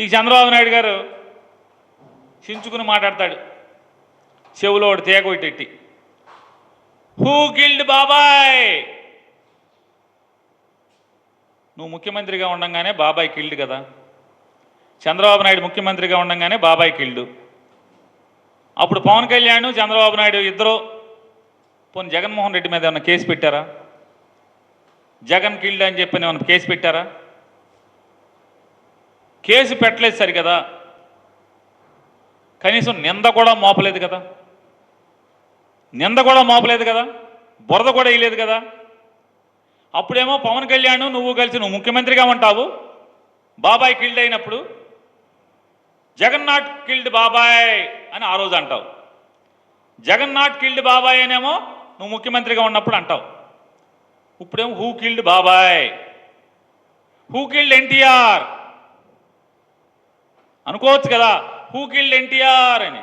ఈ చంద్రబాబు నాయుడు గారు చించుకుని మాట్లాడతాడు. చెవులో ఒకటి తేగ ఒకటి హూ గిల్డ్ బాబాయ్? నువ్వు ముఖ్యమంత్రిగా ఉండంగానే బాబాయ్ కిల్డ్ కదా. చంద్రబాబు నాయుడు ముఖ్యమంత్రిగా ఉండంగానే బాబాయ్ కిల్డు అప్పుడు పవన్ కళ్యాణ్ చంద్రబాబు నాయుడు ఇద్దరు పోనీ జగన్మోహన్ రెడ్డి మీద ఏమైనా కేసు పెట్టారా? జగన్ కిల్డ్ అని చెప్పి ఏమైనా కేసు పెట్టారా? కేసు పెట్టలేదు సరి కదా కనీసం నింద కూడా మోపలేదు కదా? నింద కూడా మోపలేదు కదా? బురద కూడా వేయలేదు కదా? అప్పుడేమో పవన్ కళ్యాణ్ నువ్వు కలిసి నువ్వు ముఖ్యమంత్రిగా ఉంటావు. బాబాయ్ కిల్డ్ అయినప్పుడు జగన్నాథ్ కిల్డ్ బాబాయ్ అని ఆ రోజు అంటావు. జగన్నాథ్ కిల్డ్ బాబాయ్ అనేమో నువ్వు ముఖ్యమంత్రిగా ఉన్నప్పుడు అంటావు. ఇప్పుడేమో హూ కిల్డ్ బాబాయ్? హూ కిల్డ్ ఎన్టీఆర్ అనుకోవచ్చు కదా. హూ కిల్డ్ ఎన్టీఆర్ అని?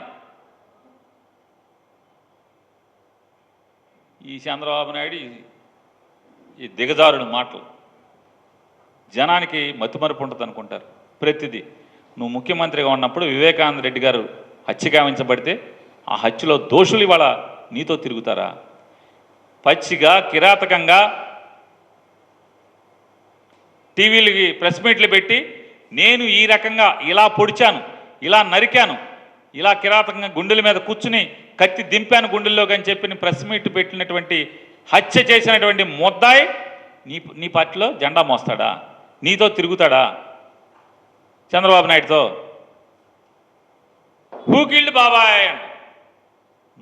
ఈ చంద్రబాబు నాయుడు ఈ- దిగజారుడు మాటలు. జనానికి మతిమరుపు ఉంటుంది అనుకుంటారు ప్రతిదీ. నువ్వు ముఖ్యమంత్రిగా ఉన్నప్పుడు వివేకానంద రెడ్డి గారు హత్య గావించబడితే ఆ హత్యలో దోషులు ఇవాళ నీతో తిరుగుతారా? పచ్చిగా కిరాతకంగా టీవీలకి ప్రెస్ మీట్లు పెట్టి నేను ఈ రకంగా ఇలా పొడిచాను ఇలా నరికాను ఇలా కిరాతకంగా గుండెల మీద కూర్చుని కత్తి దింపాను గుండెల్లోకి అని చెప్పి ప్రెస్ మీట్ పెట్టినటువంటి హత్య చేసినటువంటి ముద్దాయి నీ నీ పార్టీలో జెండా మోస్తాడా? నీతో తిరుగుతాడా? చంద్రబాబు నాయుడుతో? హూకిల్డ్ బాబాయ్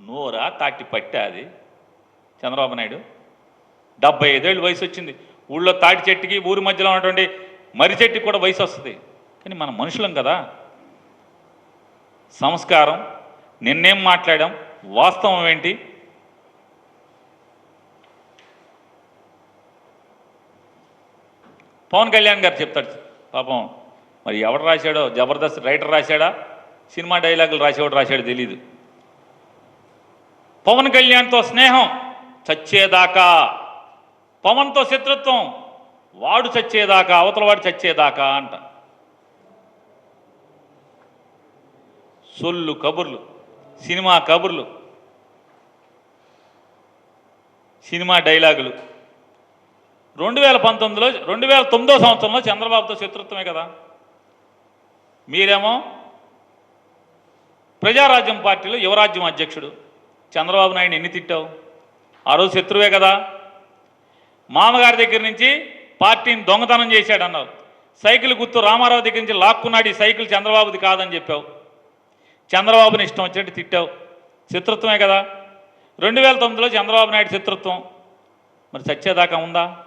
నోరా తాటి పట్టా అది. చంద్రబాబు నాయుడు డెబ్బై ఐదేళ్ళు వయసు వచ్చింది. ఊళ్ళో తాటి చెట్టుకి ఊరి మధ్యలో ఉన్నటువంటి మర్రి చెట్టుకి కూడా వయసు వస్తుంది. కానీ మన మనుషులం కదా. సంస్కారం నిన్నేం మాట్లాడాం వాస్తవం ఏంటి? పవన్ కళ్యాణ్ గారు చెప్తాడు పాపం మరి ఎవడు రాశాడో జబర్దస్త్ రైటర్ రాశాడా సినిమా డైలాగులు రాసేవాడు రాశాడో తెలియదు పవన్ కళ్యాణ్తో స్నేహం చచ్చేదాకా పవన్తో శత్రుత్వం వాడు చచ్చేదాకా అవతల వాడు చచ్చేదాకా అంట. సొల్లు కబుర్లు సినిమా కబుర్లు సినిమా డైలాగులు. రెండు వేల పంతొమ్మిదిలో రెండు వేల తొమ్మిదో సంవత్సరంలో చంద్రబాబుతో శత్రుత్వమే కదా. మీరేమో ప్రజారాజ్యం పార్టీలో యువరాజ్యం అధ్యక్షుడు. చంద్రబాబు నాయుడు ఎన్ని తిట్టావు? ఆ రోజు శత్రువే కదా. మామగారి దగ్గర నుంచి పార్టీని దొంగతనం చేశాడు అన్నావు సైకిల్ గుర్తు రామారావు దగ్గర నుంచి లాక్కున్నాడు ఈ సైకిల్ చంద్రబాబుది కాదని చెప్పావు. చంద్రబాబుని ఇష్టం వచ్చినట్టు తిట్టావు. శత్రుత్వమే కదా. రెండు వేల తొమ్మిదిలో చంద్రబాబు నాయుడు శత్రుత్వం. మరి చచ్చేదాకా ఉందా?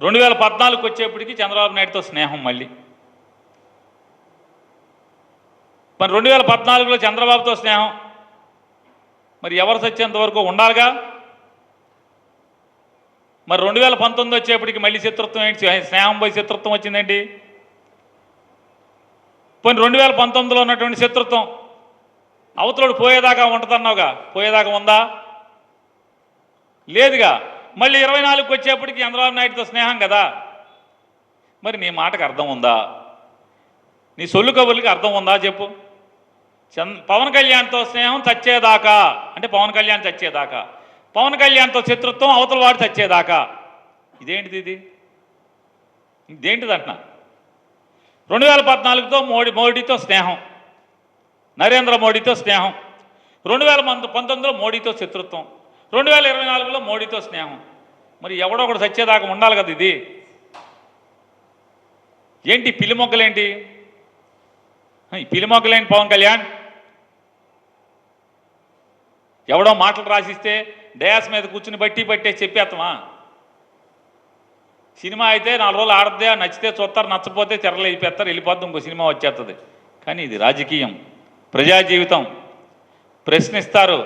రెండు వేల పద్నాలుగుకి వచ్చేప్పటికి చంద్రబాబు నాయుడుతో స్నేహం మళ్ళీ. మరి రెండు వేల పద్నాలుగులో చంద్రబాబుతో స్నేహం. మరి ఎవరు చచ్చేంత వరకు ఉండాలిగా? మరి రెండు వేల పంతొమ్మిది వచ్చేప్పటికి మళ్ళీ శత్రుత్వం ఏంటి? స్నేహం పోయి శత్రుత్వం వచ్చిందండి పోనీ రెండు వేల పంతొమ్మిదిలో ఉన్నటువంటి శత్రుత్వం అవతలోడు పోయేదాకా ఉంటుందన్నావుగా? పోయేదాకా ఉందా? లేదుగా. మళ్ళీ ఇరవై నాలుగుకి వచ్చేప్పటికి చంద్రబాబు నాయుడుతో స్నేహం కదా? మరి నీ మాటకు అర్థం ఉందా? నీ సొల్లు కబుర్లకి అర్థం ఉందా చెప్పు. చంద్ పవన్ కళ్యాణ్తో స్నేహం చచ్చేదాకా. అంటే పవన్ కళ్యాణ్ చచ్చేదాకా. పవన్ కళ్యాణ్తో శత్రుత్వం అవతల వాడు చచ్చేదాకా. ఇదేంటిది ఇది? ఇదేంటిది అంటున్నా? రెండు వేల పద్నాలుగుతో మోడీ మోడీతో స్నేహం. నరేంద్ర మోడీతో స్నేహం. రెండు వేల పంతొమ్మిదిలో మోడీతో శత్రుత్వం. రెండు వేల ఇరవై నాలుగులో మోడీతో స్నేహం. మరి ఎవడో ఒకడు చచ్చేదాకా ఉండాలి కదా ఇది. ఏంటి పిల్లి మొక్కలేంటి పిల్లి మొగ్గలేంటి పవన్ కళ్యాణ్? ఎవడో మాటలు రాసిస్తే డయాస్ మీద కూర్చుని బట్టి పట్టే చెప్పేస్తామా సినిమా అయితే నాలుగు రోజులు ఆడద్దే నచ్చితే చూస్తారు నచ్చపోతే తెరలు వెళ్ళిపోతారు వెళ్ళిపోద్ది ఇంకో సినిమా వచ్చేస్తుంది కానీ ఇది రాజకీయం ప్రజా జీవితం. ప్రశ్నిస్తారు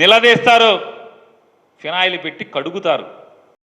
నిలదీస్తారు ఫినాయిల్ పెట్టి కడుగుతారు.